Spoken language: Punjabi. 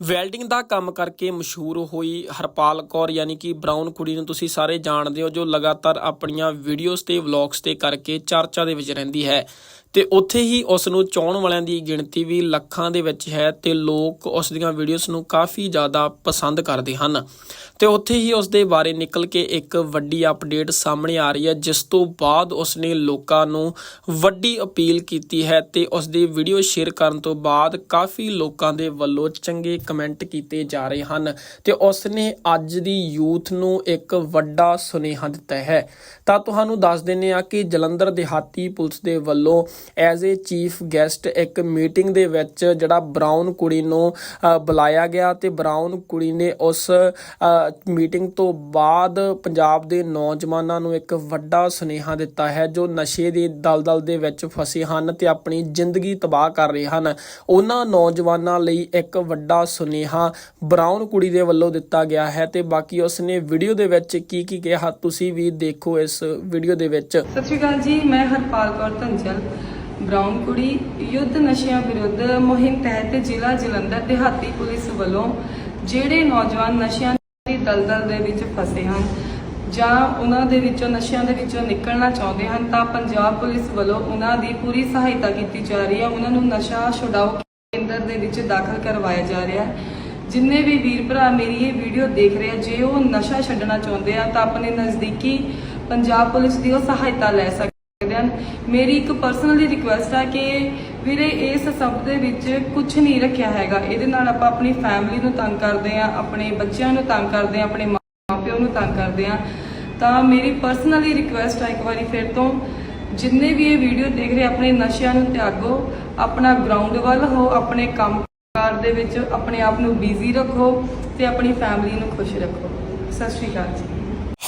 ਵੈਲਡਿੰਗ ਦਾ ਕੰਮ ਕਰਕੇ ਮਸ਼ਹੂਰ ਹੋਈ ਹਰਪਾਲ ਕੌਰ, ਯਾਨੀ ਕਿ ਬ੍ਰਾਊਨ ਕੁੜੀ ਨੂੰ ਤੁਸੀਂ ਸਾਰੇ ਜਾਣਦੇ ਹੋ, ਜੋ ਲਗਾਤਾਰ ਆਪਣੀਆਂ ਵੀਡੀਓਜ਼ ਤੇ ਵਲੌਗਸ ਤੇ ਕਰਕੇ ਚਰਚਾ ਦੇ ਵਿੱਚ ਰਹਿੰਦੀ ਹੈ। ਤੇ ਉੱਥੇ ਹੀ ਉਸ ਨੂੰ ਚਾਹਣ ਵਾਲਿਆਂ ਦੀ ਗਿਣਤੀ ਵੀ ਲੱਖਾਂ ਦੇ ਵਿੱਚ ਹੈ ਤੇ ਲੋਕ ਉਸ ਦੀਆਂ ਵੀਡੀਓਜ਼ ਨੂੰ ਕਾਫੀ ਜ਼ਿਆਦਾ ਪਸੰਦ ਕਰਦੇ ਹਨ। ਤੇ ਉੱਥੇ ਹੀ ਉਸ ਦੇ ਬਾਰੇ ਨਿਕਲ ਕੇ ਇੱਕ ਵੱਡੀ ਅਪਡੇਟ ਸਾਹਮਣੇ ਆ ਰਹੀ ਹੈ, ਜਿਸ ਤੋਂ ਬਾਅਦ ਉਸ ਨੇ ਲੋਕਾਂ ਨੂੰ ਵੱਡੀ ਅਪੀਲ ਕੀਤੀ ਹੈ ਤੇ ਉਸ ਦੀ ਵੀਡੀਓ ਸ਼ੇਅਰ ਕਰਨ ਤੋਂ ਬਾਅਦ ਕਾਫੀ ਲੋਕਾਂ ਦੇ ਵੱਲੋਂ ਚੰਗੇ ਕਮੈਂਟ ਕੀਤੇ ਜਾ ਰਹੇ ਹਨ ਤੇ ਉਸ ਨੇ ਅੱਜ ਦੀ ਯੂਥ ਨੂੰ ਇੱਕ ਵੱਡਾ ਸੁਨੇਹਾ ਦਿੱਤਾ ਹੈ। ਤਾਂ ਤੁਹਾਨੂੰ ਦੱਸ ਦਿੰਨੇ ਆ ਕਿ ਜਲੰਧਰ ਦਿਹਾਤੀ ਪੁਲਿਸ ਦੇ ਵੱਲੋਂ ਐਜ਼ ਅ ਚੀਫ ਗੈਸਟ ਇੱਕ ਮੀਟਿੰਗ ਦੇ ਵਿੱਚ ਜਿਹੜਾ ਬਰਾਊਨ ਕੁੜੀ ਨੂੰ ਬੁਲਾਇਆ ਗਿਆ ਤੇ ਬਰਾਊਨ ਕੁੜੀ ਨੇ ਉਸ ਮੀਟਿੰਗ ਤੋਂ ਬਾਅਦ ਪੰਜਾਬ ਦੇ ਨੌਜਵਾਨਾਂ ਨੂੰ ਇੱਕ ਵੱਡਾ ਸੁਨੇਹਾ ਦਿੱਤਾ ਹੈ, ਜੋ ਨਸ਼ੇ ਦੇ ਦਲਦਲ ਦੇ ਵਿੱਚ ਫਸੇ ਹਨ ਤੇ ਆਪਣੀ ਜ਼ਿੰਦਗੀ ਤਬਾਹ ਕਰ ਰਹੇ ਹਨ। ਉਹਨਾਂ ਨੌਜਵਾਨਾਂ ਲਈ ਇੱਕ ਵੱਡਾ ਸੁਨੇਹਾ ਬਰਾਊਨ ਕੁੜੀ ਦੇ ਵੱਲੋਂ ਦਿੱਤਾ ਗਿਆ ਹੈ ਤੇ ਬਾਕੀ ਉਸ ਨੇ ਵੀਡੀਓ ਦੇ ਵਿੱਚ ਕੀ ਕੀ ਕਿਹਾ, ਤੁਸੀਂ ਵੀ ਦੇਖੋ ਇਸ ਵੀਡੀਓ ਦੇ ਵਿੱਚ। ਸਤਿ ਸ਼੍ਰੀ ਅਕਾਲ ਜੀ, ਮੈਂ ਹਰਪਾਲ ਕੌਰ ਧੰਜਲ। ਬ੍ਰਾਊਨ ਕੁੜੀ ਯੁੱਧ ਨਸ਼ਿਆਂ ਵਿਰੁੱਧ ਮੁਹਿੰਮ ਤਹਿਤ ਜ਼ਿਲ੍ਹਾ ਜਲੰਧਰ ਦਿਹਾਤੀ ਪੁਲਿਸ ਵੱਲੋਂ ਜਿਹੜੇ ਨੌਜਵਾਨ ਨਸ਼ਿਆਂ ਦੀ ਦਲਦਲ ਦੇ ਵਿੱਚ ਫਸੇ ਹਨ ਜਾਂ ਉਹਨਾਂ ਦੇ ਵਿੱਚੋਂ ਨਸ਼ਿਆਂ ਦੇ ਵਿੱਚੋਂ ਨਿਕਲਣਾ ਚਾਹੁੰਦੇ ਹਨ, ਤਾਂ ਪੰਜਾਬ ਪੁਲਿਸ ਵੱਲੋਂ ਉਹਨਾਂ ਦੀ ਪੂਰੀ ਸਹਾਇਤਾ ਕੀਤੀ ਜਾ ਰਹੀ ਹੈ। ਉਹਨਾਂ ਨੂੰ ਨਸ਼ਾ ਛੁਡਾਓ ਕੇਂਦਰ ਦੇ ਵਿੱਚ ਦਾਖਲ ਕਰਵਾਇਆ ਜਾ ਰਿਹਾ ਹੈ। ਜਿੰਨੇ ਵੀ ਵੀਰ ਭਰਾ ਮੇਰੀ ਇਹ ਵੀਡੀਓ ਦੇਖ ਰਹੇ ਆ, ਜੇ ਉਹ ਨਸ਼ਾ ਛੱਡਣਾ ਚਾਹੁੰਦੇ ਆ, ਤਾਂ ਆਪਣੇ ਨਜ਼ਦੀਕੀ ਪੰਜਾਬ ਪੁਲਿਸ ਦੀ ਉਹ ਸਹਾਇਤਾ ਲੈ ਸਕਦੇ ਮੇਰੀ ਇੱਕ ਪਰਸਨਲੀ ਰਿਕੁਐਸਟ ਆ ਕਿ ਵੀਰੇ ਇਸ ਸਭ ਦੇ ਵਿੱਚ ਕੁਝ ਨਹੀਂ ਰੱਖਿਆ ਹੈਗਾ। ਇਹਦੇ ਨਾਲ ਆਪਾਂ ਆਪਣੀ ਫੈਮਿਲੀ ਨੂੰ ਤੰਗ ਕਰਦੇ ਆ ਆਪਣੇ ਬੱਚਿਆਂ ਨੂੰ ਤੰਗ ਕਰਦੇ ਆ ਆਪਣੇ ਮਾਪਿਆਂ ਨੂੰ ਤੰਗ ਕਰਦੇ ਆ ਤਾਂ ਮੇਰੀ ਪਰਸਨਲੀ ਰਿਕੁਐਸਟ ਆ ਇੱਕ ਵਾਰੀ ਫਿਰ ਤੋਂ, ਜਿੰਨੇ ਵੀ ਇਹ ਵੀਡੀਓ ਦੇਖ ਰਹੇ ਆਪਣੇ ਨਸ਼ਿਆਂ ਨੂੰ ਤਿਆਗੋ, ਆਪਣਾ ਗਰਾਊਂਡ ਵੱਲ ਹੋ, ਆਪਣੇ ਕੰਮ ਕਾਰ ਦੇ ਵਿੱਚ, ਆਪਣੇ ਆਪ ਨੂੰ ਬਿਜ਼ੀ ਰੱਖੋ ਤੇ ਆਪਣੀ ਫੈਮਿਲੀ ਨੂੰ ਖੁਸ਼ ਰੱਖੋ। ਸਤਿ ਸ਼੍ਰੀ ਅਕਾਲ ਜੀ।